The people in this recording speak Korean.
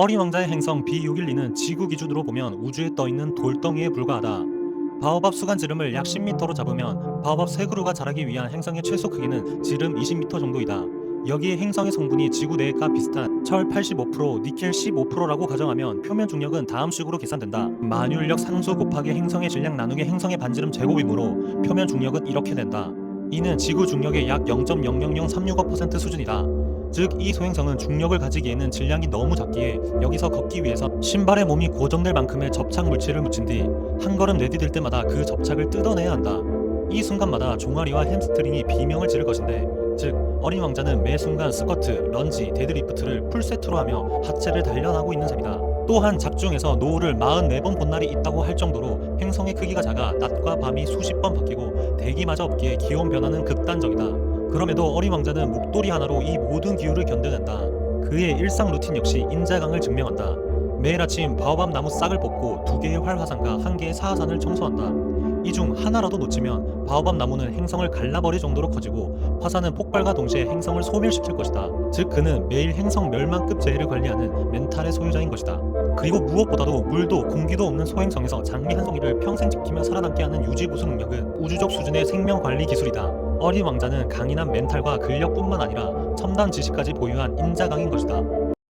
어린 왕자의 행성 B612는 지구 기준으로 보면 우주에 떠있는 돌덩이에 불과하다. 바오밥 수간 지름을 약 10m로 잡으면 바오밥 세 그루가 자라기 위한 행성의 최소 크기는 지름 20m 정도이다. 여기에 행성의 성분이 지구 내과 비슷한 철 85%, 니켈 15%라고 가정하면 표면 중력은 다음 식으로 계산된다. 만율력 상수 곱하기 행성의 질량 나누기 행성의 반지름 제곱이므로 표면 중력은 이렇게 된다. 이는 지구 중력의 약 0.00036% 수준이다. 즉 이 소행성은 중력을 가지기에는 질량이 너무 작기에 여기서 걷기 위해서 신발에 몸이 고정될 만큼의 접착 물질을 묻힌 뒤 한 걸음 내디딜 때마다 그 접착을 뜯어내야 한다. 이 순간마다 종아리와 햄스트링이 비명을 지를 것인데 즉 어린 왕자는 매 순간 스쿼트, 런지, 데드리프트를 풀세트로 하며 하체를 단련하고 있는 셈이다. 또한 작중에서 노후를 44번 본 날이 있다고 할 정도로 행성의 크기가 작아 낮과 밤이 수십 번 바뀌고 대기마저 없기에 기온 변화는 극단적이다. 그럼에도 어린 왕자는 목도리 하나로 이 모든 기후를 견뎌낸다. 그의 일상 루틴 역시 인자강을 증명한다. 매일 아침 바오밤 나무 싹을 뽑고 두 개의 활 화산과 한 개의 사하산을 청소한다. 이 중 하나라도 놓치면 바오밤 나무는 행성을 갈라버릴 정도로 커지고 화산은 폭발과 동시에 행성을 소멸시킬 것이다. 즉 그는 매일 행성 멸망급 재해를 관리하는 멘탈의 소유자인 것이다. 그리고 무엇보다도 물도 공기도 없는 소행성에서 장미 한 송이를 평생 지키며 살아남게 하는 유지보수 능력은 우주적 수준의 생명 관리 기술이다. 어린 왕자는 강인한 멘탈과 근력뿐만 아니라 첨단 지식까지 보유한 인자강인 것이다.